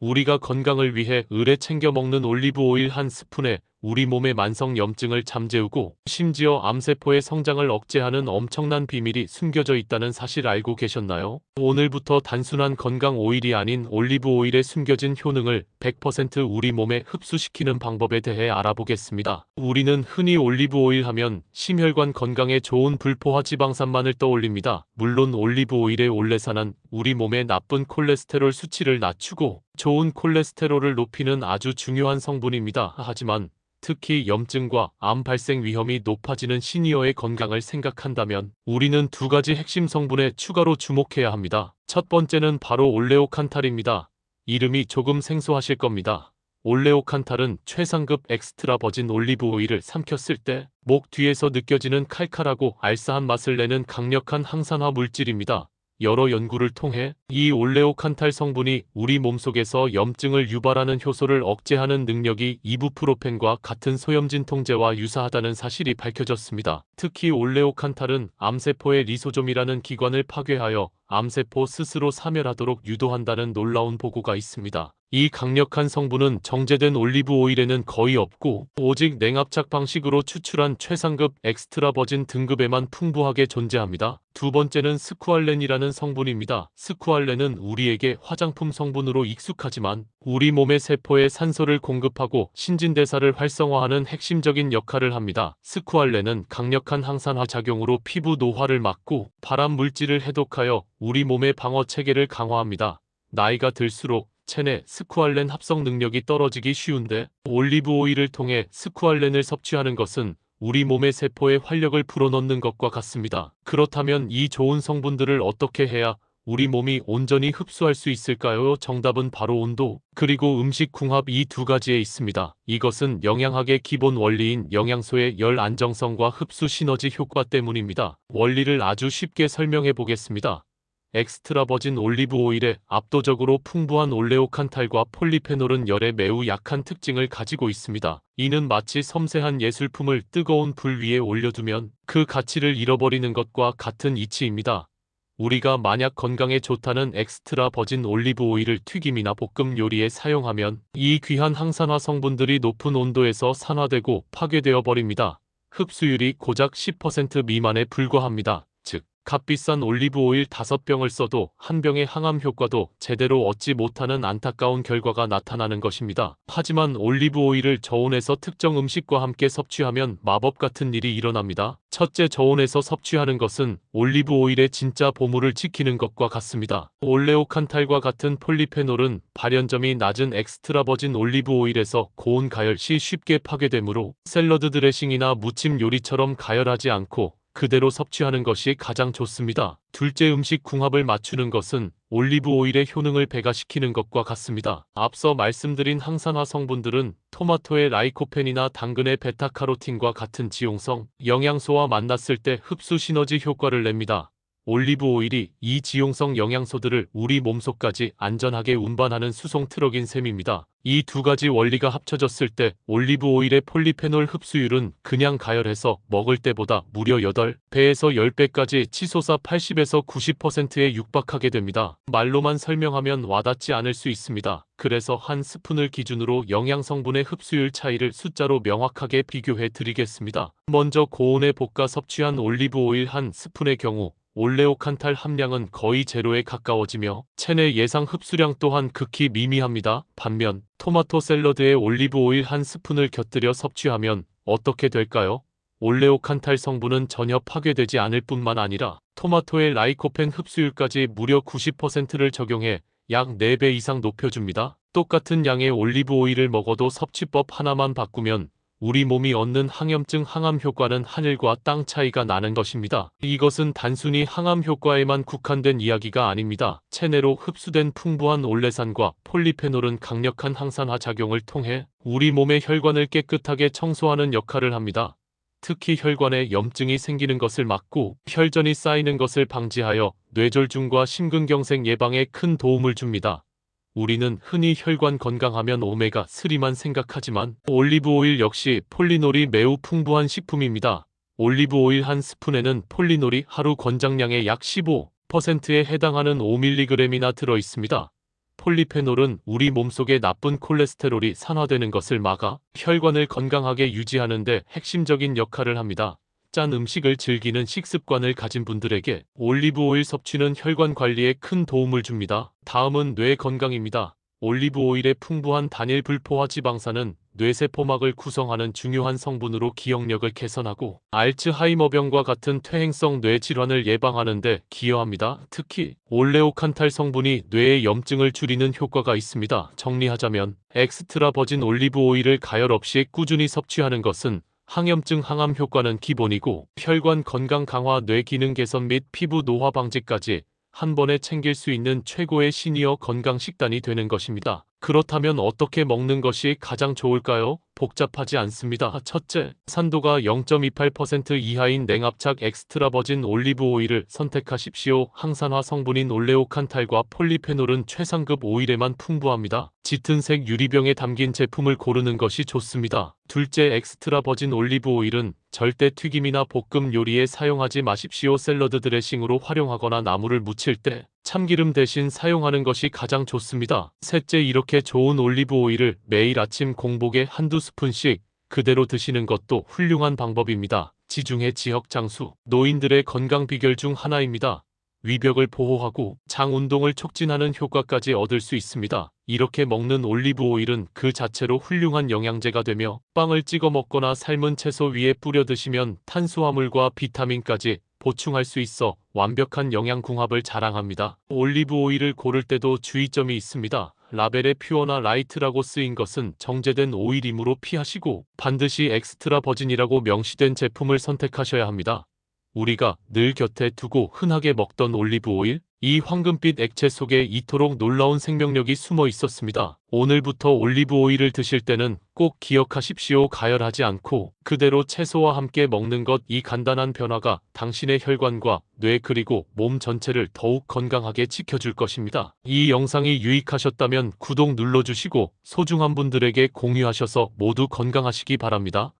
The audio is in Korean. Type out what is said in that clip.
우리가 건강을 위해 을에 챙겨 먹는 올리브 오일 한 스푼에 우리 몸의 만성 염증을 잠재우고 심지어 암세포의 성장을 억제하는 엄청난 비밀이 숨겨져 있다는 사실 알고 계셨나요? 오늘부터 단순한 건강 오일이 아닌 올리브 오일에 숨겨진 효능을 100% 우리 몸에 흡수시키는 방법에 대해 알아보겠습니다. 우리는 흔히 올리브 오일 하면 심혈관 건강에 좋은 불포화 지방산만을 떠올립니다. 물론 올리브 오일의 올레산은 우리 몸의 나쁜 콜레스테롤 수치를 낮추고 좋은 콜레스테롤을 높이는 아주 중요한 성분입니다. 하지만 특히 염증과 암 발생 위험이 높아지는 시니어의 건강을 생각한다면 우리는 두 가지 핵심 성분에 추가로 주목해야 합니다. 첫 번째는 바로 올레오칸탈입니다. 이름이 조금 생소하실 겁니다. 올레오칸탈은 최상급 엑스트라 버진 올리브 오일을 삼켰을 때 목 뒤에서 느껴지는 칼칼하고 알싸한 맛을 내는 강력한 항산화 물질입니다. 여러 연구를 통해 이 올레오칸탈 성분이 우리 몸속에서 염증을 유발하는 효소를 억제하는 능력이 이부프로펜과 같은 소염진 통제와 유사하다는 사실이 밝혀졌습니다. 특히 올레오칸탈은 암세포의 리소좀이라는 기관을 파괴하여 암세포 스스로 사멸하도록 유도한다는 놀라운 보고가 있습니다. 이 강력한 성분은 정제된 올리브 오일에는 거의 없고 오직 냉압착 방식으로 추출한 최상급 엑스트라 버진 등급에만 풍부하게 존재합니다. 두 번째는 스쿠알렌이라는 성분입니다. 스쿠알렌은 우리에게 화장품 성분으로 익숙하지만 우리 몸의 세포에 산소를 공급하고 신진대사를 활성화하는 핵심적인 역할을 합니다. 스쿠알렌은 강력한 항산화 작용으로 피부 노화를 막고 발암 물질을 해독하여 우리 몸의 방어 체계를 강화합니다. 나이가 들수록 체내 스쿠알렌 합성 능력이 떨어지기 쉬운데 올리브 오일을 통해 스쿠알렌을 섭취하는 것은 우리 몸의 세포에 활력을 불어넣는 것과 같습니다. 그렇다면 이 좋은 성분들을 어떻게 해야 우리 몸이 온전히 흡수할 수 있을까요? 정답은 바로 온도, 그리고 음식 궁합 이 두 가지에 있습니다. 이것은 영양학의 기본 원리인 영양소의 열 안정성과 흡수 시너지 효과 때문입니다. 원리를 아주 쉽게 설명해 보겠습니다. 엑스트라 버진 올리브 오일에 압도적으로 풍부한 올레오칸탈과 폴리페놀은 열에 매우 약한 특징을 가지고 있습니다. 이는 마치 섬세한 예술품을 뜨거운 불 위에 올려두면 그 가치를 잃어버리는 것과 같은 이치입니다. 우리가 만약 건강에 좋다는 엑스트라 버진 올리브 오일을 튀김이나 볶음 요리에 사용하면 이 귀한 항산화 성분들이 높은 온도에서 산화되고 파괴되어 버립니다. 흡수율이 고작 10% 미만에 불과합니다. 즉, 값비싼 올리브 오일 5병을 써도 한 병의 항암 효과도 제대로 얻지 못하는 안타까운 결과가 나타나는 것입니다. 하지만 올리브 오일을 저온에서 특정 음식과 함께 섭취하면 마법 같은 일이 일어납니다. 첫째 저온에서 섭취하는 것은 올리브 오일의 진짜 보물을 지키는 것과 같습니다. 올레오칸탈과 같은 폴리페놀은 발연점이 낮은 엑스트라 버진 올리브 오일에서 고온 가열 시 쉽게 파괴되므로 샐러드 드레싱이나 무침 요리처럼 가열하지 않고 그대로 섭취하는 것이 가장 좋습니다. 둘째 음식 궁합을 맞추는 것은 올리브 오일의 효능을 배가시키는 것과 같습니다. 앞서 말씀드린 항산화 성분들은 토마토의 라이코펜이나 당근의 베타카로틴과 같은 지용성, 영양소와 만났을 때 흡수 시너지 효과를 냅니다. 올리브 오일이 이 지용성 영양소들을 우리 몸속까지 안전하게 운반하는 수송 트럭인 셈입니다. 이 두 가지 원리가 합쳐졌을 때 올리브 오일의 폴리페놀 흡수율은 그냥 가열해서 먹을 때보다 무려 8배에서 10배까지 치솟아 80에서 90%에 육박하게 됩니다. 말로만 설명하면 와닿지 않을 수 있습니다. 그래서 한 스푼을 기준으로 영양 성분의 흡수율 차이를 숫자로 명확하게 비교해 드리겠습니다. 먼저 고온에 볶아 섭취한 올리브 오일 한 스푼의 경우 올레오칸탈 함량은 거의 제로에 가까워지며 체내 예상 흡수량 또한 극히 미미합니다. 반면 토마토 샐러드에 올리브 오일 한 스푼을 곁들여 섭취하면 어떻게 될까요? 올레오칸탈 성분은 전혀 파괴되지 않을 뿐만 아니라 토마토의 라이코펜 흡수율까지 무려 90%를 적용해 약 4배 이상 높여줍니다. 똑같은 양의 올리브 오일을 먹어도 섭취법 하나만 바꾸면 우리 몸이 얻는 항염증 항암 효과는 하늘과 땅 차이가 나는 것입니다. 이것은 단순히 항암 효과에만 국한된 이야기가 아닙니다. 체내로 흡수된 풍부한 올레산과 폴리페놀은 강력한 항산화 작용을 통해 우리 몸의 혈관을 깨끗하게 청소하는 역할을 합니다. 특히 혈관에 염증이 생기는 것을 막고 혈전이 쌓이는 것을 방지하여 뇌졸중과 심근경색 예방에 큰 도움을 줍니다. 우리는 흔히 혈관 건강하면 오메가3만 생각하지만 올리브 오일 역시 폴리놀이 매우 풍부한 식품입니다. 올리브 오일 한 스푼에는 폴리놀이 하루 권장량의 약 15%에 해당하는 5mg이나 들어 있습니다. 폴리페놀은 우리 몸속의 나쁜 콜레스테롤이 산화되는 것을 막아 혈관을 건강하게 유지하는 데 핵심적인 역할을 합니다. 짠 음식을 즐기는 식습관을 가진 분들에게 올리브 오일 섭취는 혈관 관리에 큰 도움을 줍니다. 다음은 뇌 건강입니다. 올리브 오일의 풍부한 단일 불포화 지방산은 뇌세포막을 구성하는 중요한 성분으로 기억력을 개선하고 알츠하이머병과 같은 퇴행성 뇌 질환을 예방하는 데 기여합니다. 특히 올레오칸탈 성분이 뇌의 염증을 줄이는 효과가 있습니다. 정리하자면 엑스트라 버진 올리브 오일을 가열 없이 꾸준히 섭취하는 것은 항염증 항암 효과는 기본이고 혈관 건강 강화 뇌 기능 개선 및 피부 노화 방지까지 한 번에 챙길 수 있는 최고의 시니어 건강 식단이 되는 것입니다. 그렇다면 어떻게 먹는 것이 가장 좋을까요? 복잡하지 않습니다. 첫째, 산도가 0.28% 이하인 냉압착 엑스트라 버진 올리브 오일을 선택하십시오. 항산화 성분인 올레오칸탈과 폴리페놀은 최상급 오일에만 풍부합니다. 짙은 색 유리병에 담긴 제품을 고르는 것이 좋습니다. 둘째, 엑스트라 버진 올리브 오일은 절대 튀김이나 볶음 요리에 사용하지 마십시오. 샐러드 드레싱으로 활용하거나 나물을 무칠 때 참기름 대신 사용하는 것이 가장 좋습니다. 셋째, 이렇게 좋은 올리브 오일을 매일 아침 공복에 한두 스푼씩 그대로 드시는 것도 훌륭한 방법입니다. 지중해 지역 장수, 노인들의 건강 비결 중 하나입니다. 위벽을 보호하고 장 운동을 촉진하는 효과까지 얻을 수 있습니다. 이렇게 먹는 올리브 오일은 그 자체로 훌륭한 영양제가 되며 빵을 찍어 먹거나 삶은 채소 위에 뿌려 드시면 탄수화물과 비타민까지 보충할 수 있어 완벽한 영양 궁합을 자랑합니다. 올리브 오일을 고를 때도 주의점이 있습니다. 라벨에 퓨어나 라이트라고 쓰인 것은 정제된 오일이므로 피하시고 반드시 엑스트라 버진이라고 명시된 제품을 선택하셔야 합니다. 우리가 늘 곁에 두고 흔하게 먹던 올리브 오일? 이 황금빛 액체 속에 이토록 놀라운 생명력이 숨어 있었습니다. 오늘부터 올리브 오일을 드실 때는 꼭 기억하십시오. 가열하지 않고 그대로 채소와 함께 먹는 것 이 간단한 변화가 당신의 혈관과 뇌 그리고 몸 전체를 더욱 건강하게 지켜줄 것입니다. 이 영상이 유익하셨다면 구독 눌러주시고 소중한 분들에게 공유하셔서 모두 건강하시기 바랍니다.